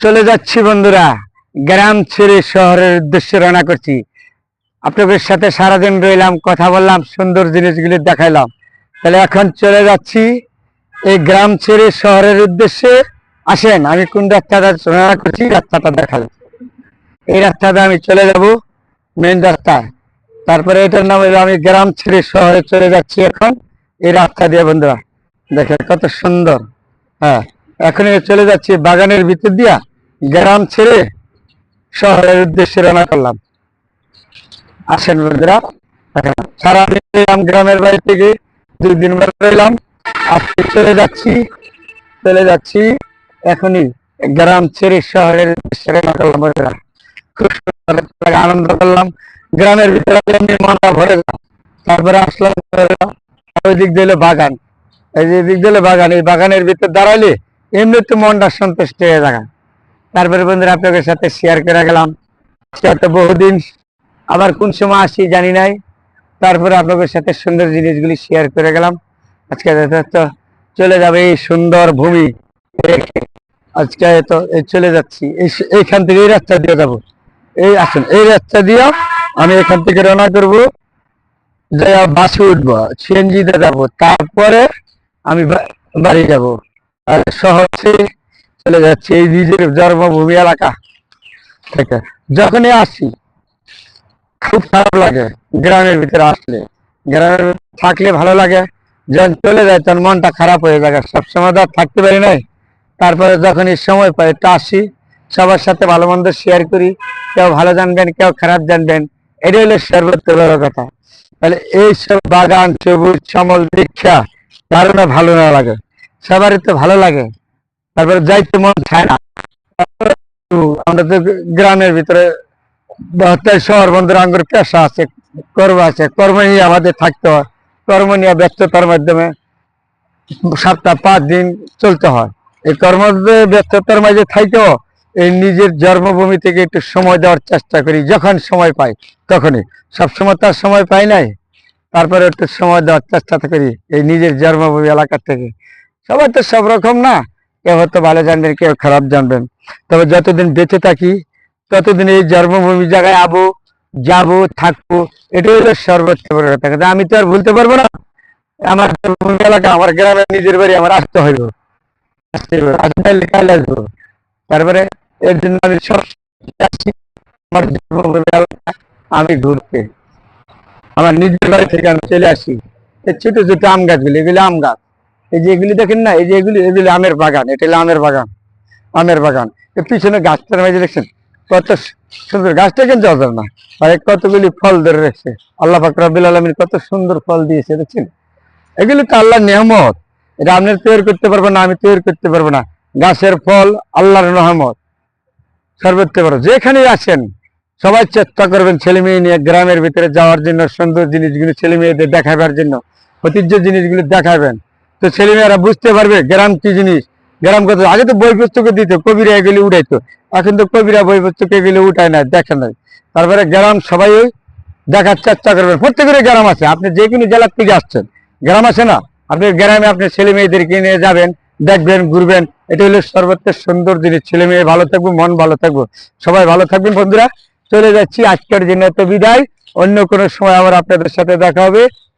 চলে যাচ্ছি বন্ধুরা, গ্রাম ছেড়ে শহরের উদ্দেশ্যে রওনা করছি। আপনাদের সাথে সারাদিন রইলাম, কথা বললাম, সুন্দর জিনিসগুলি দেখাইলাম। তাহলে এখন চলে যাচ্ছি এই গ্রাম ছেড়ে শহরের উদ্দেশ্যে। আসেন, আমি কোন রাস্তাটা রওনা করছি, রাস্তাটা দেখালাম। এই রাস্তাটা আমি চলে যাব মেন রাস্তা। তারপরে এটার নাম হলো, আমি গ্রাম ছেড়ে শহরে চলে যাচ্ছি এখন। এই রাস্তা দিয়ে বন্ধুরা, দেখেন কত সুন্দর হ্যাঁ। এখন চলে যাচ্ছি বাগানের ভিতর দিয়া, গ্রাম ছেড়ে শহরের উদ্দেশ্যে রওনা করলাম। আসেন বন্ধুরা, সারাদিন রইলাম গ্রামের বাড়ি থেকে, দুই দিন রইলাম আজকে চলে যাচ্ছি চলে যাচ্ছি এখনই গ্রাম ছেড়ে শহরের উদ্দেশ্যে রওনা করলাম বন্ধুরা। খুব আনন্দ করলাম, গ্রামের ভিতরে এমনি মনটা ভরে গেল তারপরে আসলাম ওই দিক দিলে বাগান। এই দিক দিলে বাগান, এই বাগানের ভিতর দাঁড়াইলে এমনি তো মনটা সন্তুষ্ট হয়ে যাবে তারপরে বন্ধুরা, আপনাদের সাথে শেয়ার করে গেলাম। তো বহুদিন, আবার কোন সময় আসি জানি নাই। তারপরে আপনাদের সাথে সুন্দর জিনিসগুলি শেয়ার করে গেলাম। আজকে তো চলে যাবে এই সুন্দর ভূমি। আজকে তো চলে যাচ্ছি। এইখান থেকে এই রাস্তা দিয়ে যাব। এই আসুন, এই রাস্তা দিয়ে আমি এখান থেকে রওনা করব। বাসে উঠবো, সিএনজিতে যাব। তারপরে আমি বাড়ি যাব। আর শহরে চলে যাচ্ছি এই নিজের জন্মভূমি এলাকা থেকে। যখনই আসি, খুব খারাপ লাগে গ্রামের ভিতরে আসলে। গ্রামের থাকলে ভালো লাগে, যখন চলে যায় তখন মনটা খারাপ হয়ে যায়। সবসময় তো থাকতে পারি নাই। তারপরে যখন এই সময় পাই, একটু আসি, সবার সাথে ভালো মন্দ শেয়ার করি, কেউ ভালো জানবেন, কেউ খারাপ জানবেন, এটাই হলো সর্বোচ্চ বড় কথা। তাহলে এইসব বাগান, সবুজ, সমল দীক্ষা কারণে ভালো না লাগে। সবারই তো ভালো লাগে। তারপরে যাইতে মন চায় না। আমরা তো গ্রামের ভিতরে শহর বন্ধুর আঙ্গুর পেশা আছে, কর্ম আছে, কর্ম নিয়ে আমাদের থাকতে হয়। কর্ম নিয়ে ব্যস্ততার মাধ্যমে সাতটা পাঁচ দিন চলতে হয়। এই কর্ম ব্যস্ততার মাঝে থাকতেও এই নিজের জন্মভূমি থেকে একটু সময় দেওয়ার চেষ্টা করি, যখন সময় পাই, তখনই। সবসময় তার সময় পাই নাই। তারপরে একটু সময় দেওয়ার চেষ্টা করি এই নিজের জন্মভূমি এলাকা থেকে। সবাই তো সব রকম না। কেউ হয়তো ভালো জানবেন, কেউ খারাপ জানবেন। তবে যতদিন বেঁচে থাকি, ততদিন এই জন্মভূমি জায়গায় আবো, যাব, থাকব, এটাই হলো সর্বোচ্চ কথা। কিন্তু আমি তো আর ভুলতে পারব না। আমার জন্মভূমি এলাকা, আমার গ্রামের নিজের বাড়ি, আমার আসতে হইব। আসতে তারপরে এর জন্য আমি আমার জন্মভূমি এলাকা, আমি ঘুরতে। আমার নিজের বাড়ি থেকে আমি চলে আসি। ছোট ছোট আম গাছগুলি, এগুলি আম গাছ। এই যে এগুলি দেখেন না, এই যে এগুলি এগুলি আমের বাগান, এটা আমের বাগান আমের বাগান। পিছনে গাছটার মাঝে দেখছেন, কত সুন্দর, গাছটা কিন্তু অজার না আর কতগুলি ফল ধরে রেখেছে। আল্লাহ পাক রব্বুল আলমিন কত সুন্দর ফল দিয়েছে, দেখছেন? এগুলি তো আল্লাহ নিয়ামত, এটা আপনি তৈরি করতে পারব না, আমি তৈরি করতে পারব না। গাছের ফল আল্লাহর রহমত সর্বোচ্চ বড়। যেখানেই আসেন, সবাই চেষ্টা করবেন ছেলে মেয়ে নিয়ে গ্রামের ভিতরে যাওয়ার জন্য, সুন্দর জিনিসগুলি ছেলে মেয়েদের দেখাবার জন্য ঐতিহ্য জিনিসগুলি দেখাবেন। তো ছেলে মেয়েরা বুঝতে পারবে গ্রাম কি জিনিস। গ্রাম কত আগে তো বই পুস্তকে দিত, কবিরা এগুলি উঠাইতো। এখন তো কবিরা বই পুস্তকে এগুলি উঠায় না, দেখে না তারপরে গ্রাম সবাই দেখার চেষ্টা করবেন প্রত্যেকের গ্রাম আছে। আপনি যে কোনো জেলার থেকে আসছেন, গ্রাম আছে না? আপনি গ্রামে আপনি ছেলে মেয়েদেরকে নিয়ে যাবেন, দেখবেন, ঘুরবেন। এটা হলো সর্বত্র সুন্দর জিনিস। ছেলে মেয়ে ভালো থাকব, মন ভালো থাকব। সবাই ভালো থাকবেন, বন্ধুরা। চলে যাচ্ছি আজকের জন্য তো বিদায়। অন্য কোনো সময় আবার আপনাদের সাথে দেখা হবে।